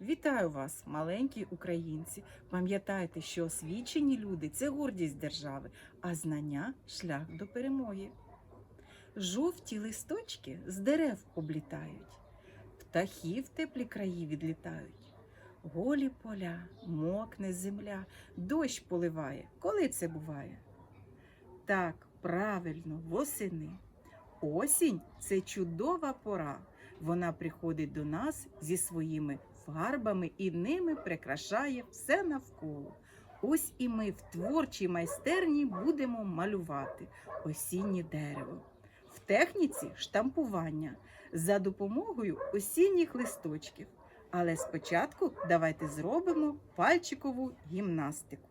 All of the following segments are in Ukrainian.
Вітаю вас, маленькі українці. Пам'ятайте, що освічені люди це гордість держави, а знання шлях до перемоги. Жовті листочки з дерев облітають, птахи в теплі краї відлітають. Голі поля, мокне земля, дощ поливає. Коли це буває? Так, правильно, восени. Осінь це чудова пора. Вона приходить до нас зі своїми фарбами і ними прикрашає все навколо. Ось і ми в творчій майстерні будемо малювати осіннє дерево. В техніці штампування за допомогою осінніх листочків. Але спочатку давайте зробимо пальчикову гімнастику.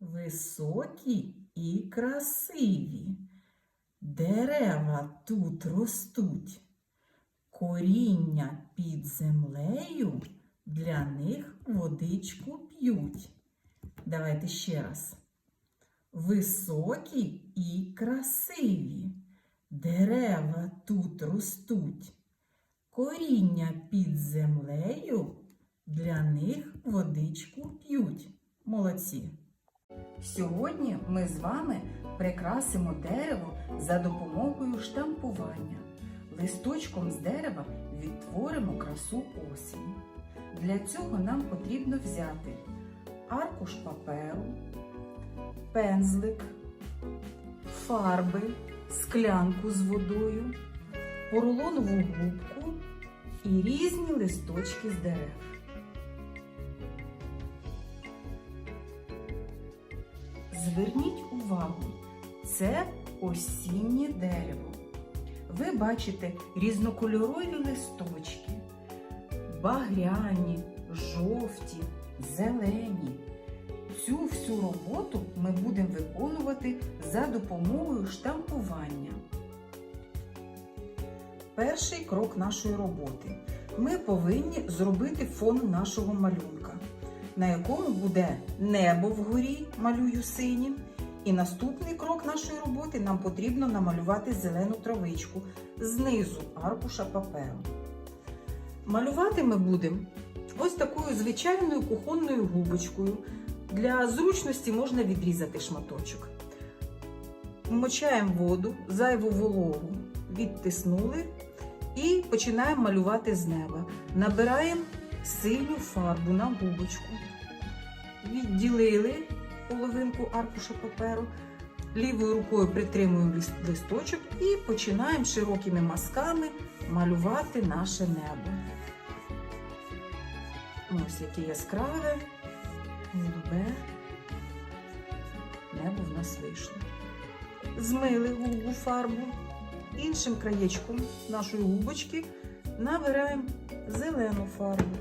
Високі і красиві. Дерева тут ростуть. Коріння під землею для них водичку п'ють. Давайте ще раз. Високі і красиві. Дерева тут ростуть. Коріння під землею для них водичку п'ють. Молодці. Сьогодні ми з вами прикрасимо дерево за допомогою штампування. Листочком з дерева відтворимо красу осені. Для цього нам потрібно взяти аркуш паперу, пензлик, фарби, склянку з водою, поролонову губку і різні листочки з дерев. Зверніть увагу, це осіннє дерево. Ви бачите різнокольорові листочки, багряні, жовті, зелені. Цю всю роботу ми будемо виконувати за допомогою штампування. Перший крок нашої роботи. Ми повинні зробити фон нашого малюнка, на якому буде небо вгорі, малюю синім. І наступний крок нашої роботи нам потрібно намалювати зелену травичку знизу аркуша паперу. Малювати ми будемо ось такою звичайною кухонною губочкою. Для зручності можна відрізати шматочок. Вмочаємо воду, зайву вологу відтиснули і починаємо малювати з неба. Набираємо синю фарбу на губочку, відділили половинку аркуша паперу, лівою рукою притримуємо лист- листочок і починаємо широкими мазками малювати наше небо. Ось яке яскраве, голубе небо в нас вийшло. Змили губу фарбу, іншим краєчком нашої губочки набираємо зелену фарбу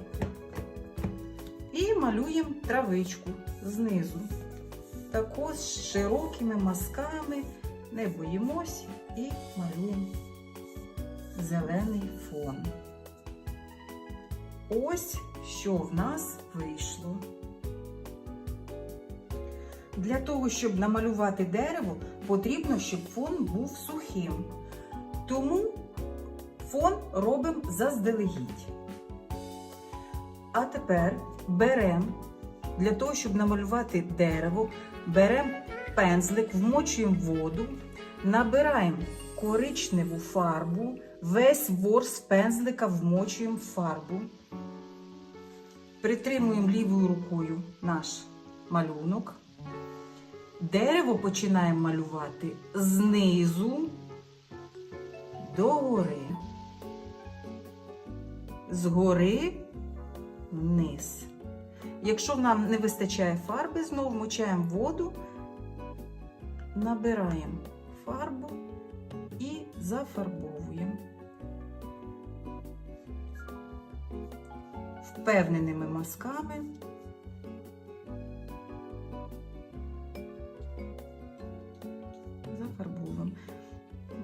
і малюємо травичку знизу. Також з широкими мазками не боїмось і малюємо зелений фон. Ось що в нас вийшло. Для того, щоб намалювати дерево, потрібно, щоб фон був сухим. Тому фон робимо заздалегідь. А тепер беремо для того, щоб намалювати дерево, беремо пензлик, вмочуємо воду, набираємо коричневу фарбу, весь ворс пензлика вмочуємо в фарбу, притримуємо лівою рукою наш малюнок. Дерево починаємо малювати знизу до гори. Згори вниз. Якщо нам не вистачає фарби, знову мочаємо воду, набираємо фарбу і зафарбовуємо. Впевненими мазками.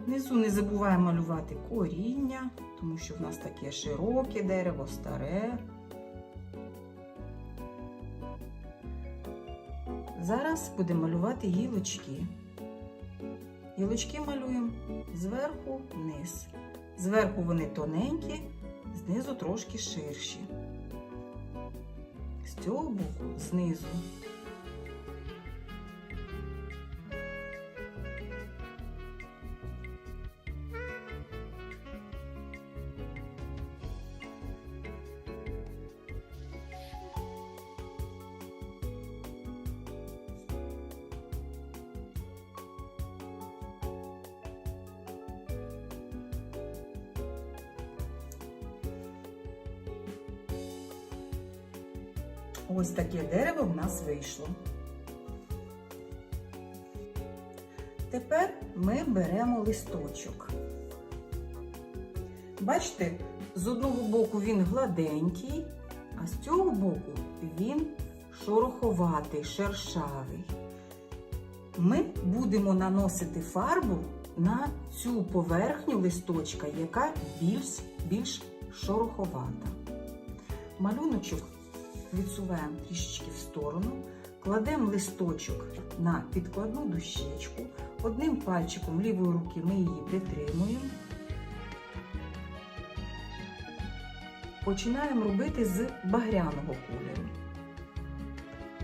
Внизу не забуваємо малювати коріння, тому що в нас таке широке дерево, старе. Зараз будемо малювати гілочки. Гілочки малюємо зверху вниз. Зверху вони тоненькі, знизу трошки ширші. з цього боку знизу. Ось таке дерево в нас вийшло. Тепер ми беремо листочок. Бачите, з одного боку він гладенький, а з цього боку він шороховатий, шершавий. Ми будемо наносити фарбу на цю поверхню листочка, яка більш, більш шороховата. Малюночок відсуваємо трішечки в сторону, кладемо листочок на підкладну дощечку, одним пальчиком лівої руки ми її притримуємо. Починаємо робити з багряного кольору.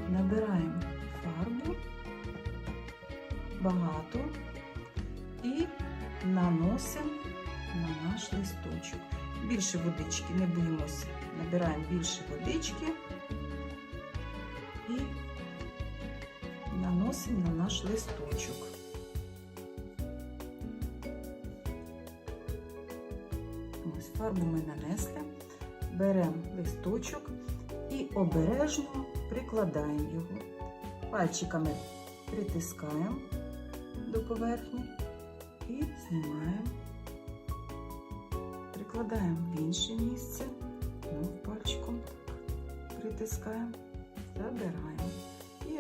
Набираємо фарбу багато і наносимо на наш листочок. Більше водички не боїмося. Набираємо більше водички наносимо на наш листочок. Ось фарбу ми нанесли, беремо листочок і обережно прикладаємо його. Пальчиками притискаємо до поверхні і знімаємо. Прикладаємо в інше місце, ну, пальчиком притискаємо, забираємо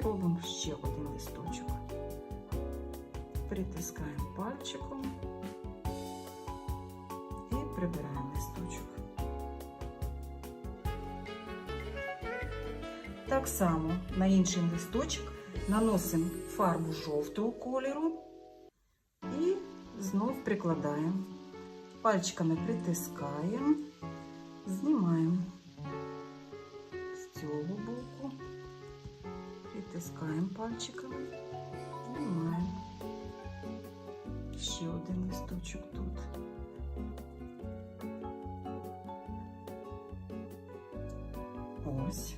робимо ще один листочок. Притискаємо пальчиком і прибираємо листочок. Так само на інший листочок наносимо фарбу жовтого кольору і знов прикладаємо. Пальчиками притискаємо, знімаємо з цього боку, притискаємо пальчиками, знімаємо. Ще один листочок тут. Ось.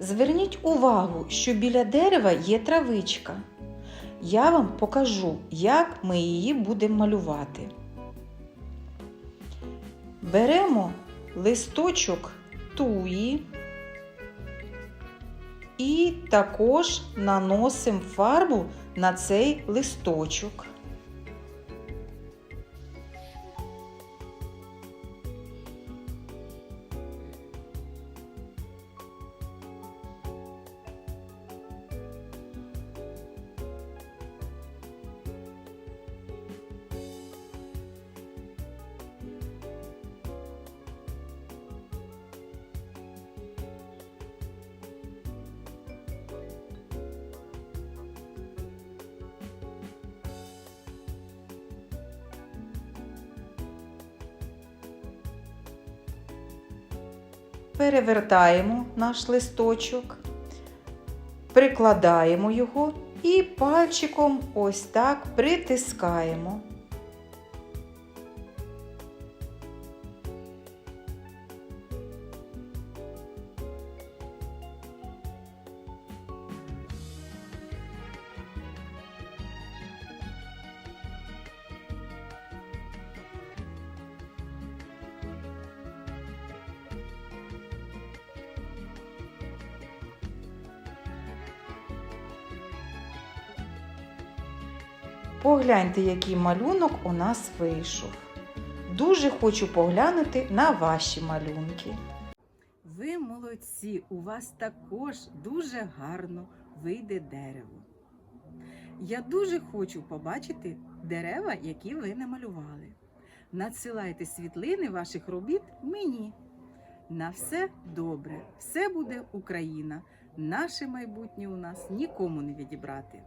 Зверніть увагу, що біля дерева є травичка. Я вам покажу, як ми її будемо малювати. Беремо листочок туї і також наносимо фарбу на цей листочок. Перевертаємо наш листочок, прикладаємо його і пальчиком ось так притискаємо. Погляньте, який малюнок у нас вийшов. Дуже хочу поглянути на ваші малюнки. Ви молодці, у вас також дуже гарно вийде дерево. Я дуже хочу побачити дерева, які ви намалювали. Надсилайте світлини ваших робіт мені. На все добре, все буде Україна. Наше майбутнє у нас нікому не відібрати.